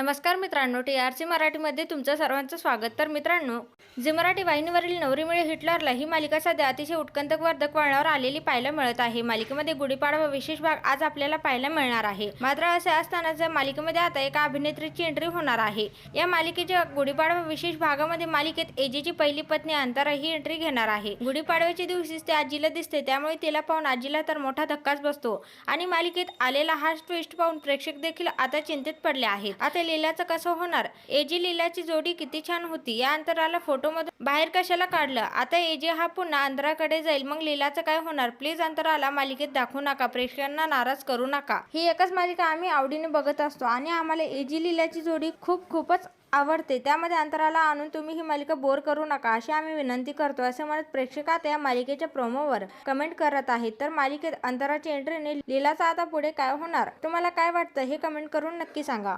नमस्कार मित्रांनो T R C मराठीमध्ये तुमचं सर्वांचं स्वागत. तर मित्रांनो जी मराठी वाहिनीवरील नवरी मिळे हिटलरला ही मालिका सध्या अतिशय उत्कंठवर्धक वळणावर आलेली पाहायला मिळत आहे. मालिकेमध्ये गुढीपाडवा विशेष भाग आज आपल्याला पाहायला मिळणार आहे. मात्र असे असतानाच या मालिकेमध्ये आता एका अभिनेत्रीची एंट्री होणार आहे. या मालिकेच्या गुढीपाडवा विशेष भागामध्ये मालिकेत एजीची पहिली पत्नी अंतरा ही एंट्री घेणार आहे. गुढीपाडव्याच्या दिवशीच ते आजीला दिसते त्यामुळे तिला पाहून आजीला तर मोठा धक्काच बसतो. आणि मालिकेत आलेला हा ट्विस्ट पाहून प्रेक्षक देखील आता चिंतेत पडले आहेत. आता लीलाचं कसं होणार? एजी लीलाची जोडी किती छान होती. या अंतराला फोटोमधून बाहेर कशाला काढलं? आता एजी हा पुन्हा अंतराकडे जाईल. मग लीलाचं काय होणार? प्लीज अंतराला मालिकेत दाखवू नका. प्रेक्षकांना नाराज करू नका. ही एकच मालिका आम्ही आवडीने बघत असतो आणि आम्हाला एजी लीलाची जोडी खूप खूपच आवडते. त्यामध्ये अंतराला आणून तुम्ही ही मालिका बोर करू नका अशी आम्ही विनंती करतो असे म्हणत प्रेक्षक आता या मालिकेच्या प्रोमोवर कमेंट करत आहेत. तर मालिकेत अंतराच्या एंट्रीने लीलाचा आता पुढे काय होणार? तुम्हाला काय वाटतं? हे कमेंट करून नक्की सांगा.